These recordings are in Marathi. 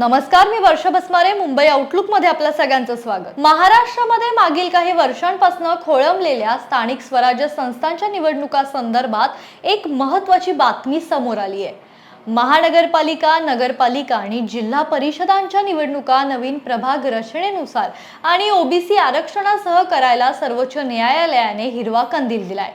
नमस्कार मी वर्षा बसमारे मुंबई आउटलुकमध्ये आपल्या सगळ्यांचं स्वागत. महाराष्ट्रामध्ये मागील काही वर्षांपासून खोळंबलेल्या स्थानिक स्वराज्य संस्थांच्या निवडणुका संदर्भात एक महत्वाची बातमी समोर आली आहे. महानगरपालिका नगरपालिका आणि जिल्हा परिषदांच्या निवडणुका नवीन प्रभाग रचनेनुसार आणि ओबीसी आरक्षणासह करायला सर्वोच्च न्यायालयाने हिरवा कंदील दिलाय.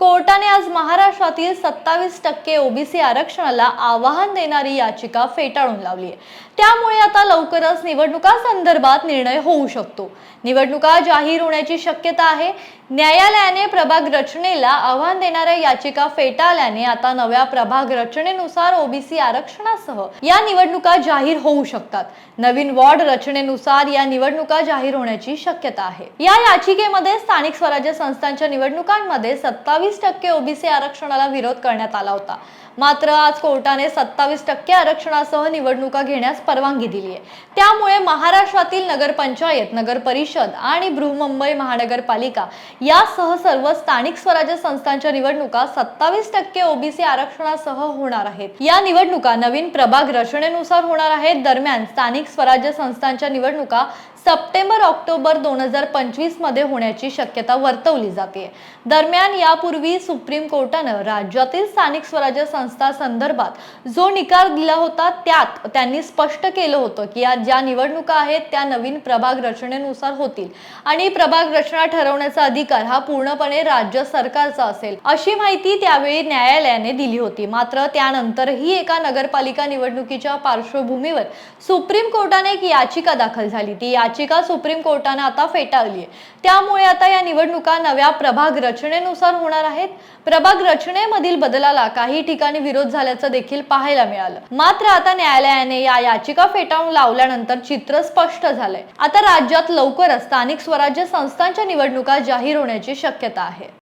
कोर्टाने आज महाराष्ट्रातील सत्तावीस टक्के ओबीसी आरक्षणाला आव्हान देणारी याचिका फेटाळून लावली आहे त्यामुळे आता लवकरच निवडणुका संदर्भात निर्णय होऊ शकतो. निवडणुका जाहीर होण्याची शक्यता आहे. न्यायालयाने प्रभाग रचनेला आव्हान देणाऱ्या याचिका फेटाळल्याने आता नव्या प्रभाग रचनेनुसार ओबीसी आरक्षणासह या निवडणुका जाहीर होऊ शकतात. नवीन वॉर्ड रचनेनुसार या निवडणुका जाहीर होण्याची शक्यता आहे. या याचिकेमध्ये स्थानिक स्वराज्य संस्थांच्या निवडणुकांमध्ये सत्तावीस टक्के ओबीसी आरक्षणाला विरोध करण्यात आला होता. मात्र आज कोर्टाने सत्तावीस टक्के आरक्षणासह निवडणुका घेण्यास परवानगी दिली आहे. त्यामुळे महाराष्ट्रातील नगरपंचायत नगर परिषद आणि बृहमुंबई महानगरपालिका यासह सर्व स्थानिक स्वराज्य संस्थांच्या निवडणुका सत्तावीस टक्के ओबीसी आरक्षणासह होणार आहेत. या निवडणुका नवीन प्रभाग रचनेनुसार होणार आहेत. दरम्यान स्थानिक स्वराज्य संस्थांच्या निवडणुका सप्टेंबर ऑक्टोबर दोन हजार पंचवीसमध्ये होण्याची शक्यता वर्तवली जाते. दरम्यान यापूर्वी सुप्रीम कोर्टानं राज्यातील स्थानिक स्वराज्य संस्था संदर्भात जो निकाल दिला होता त्यात त्यांनी स्पष्ट केलं होतं की या ज्या निवडणुका आहेत त्या नवीन प्रभाग रचनेनुसार होतील. आणि प्रभाग रचना ठरवण्याचा अधिकार हा पूर्णपणे राज्य सरकारचा असेल अशी माहिती त्यावेळी न्यायालयाने दिली होती. मात्र त्यानंतरही एका नगरपालिका निवडणुकीच्या पार्श्वभूमीवर सुप्रीम कोर्टाने एक याचिका दाखल झाली. ती याचिका सुप्रीम कोर्टाने आता फेटाळली त्यामुळे आता या निवडणुका नव्या प्रभाग रचनेनुसार होणार आहेत. प्रभाग रचनेमधील बदलाला काही ठिकाणी विरोध झाल्याचं देखील पाहायला मिळालं. मात्र आता न्यायालयाने या याचिका फेटाळून लावल्यानंतर चित्र स्पष्ट झालंय. आता राज्यात लवकरच स्थानिक स्वराज्य संस्थांच्या निवडणुका जाहीर होण्याची शक्यता आहे.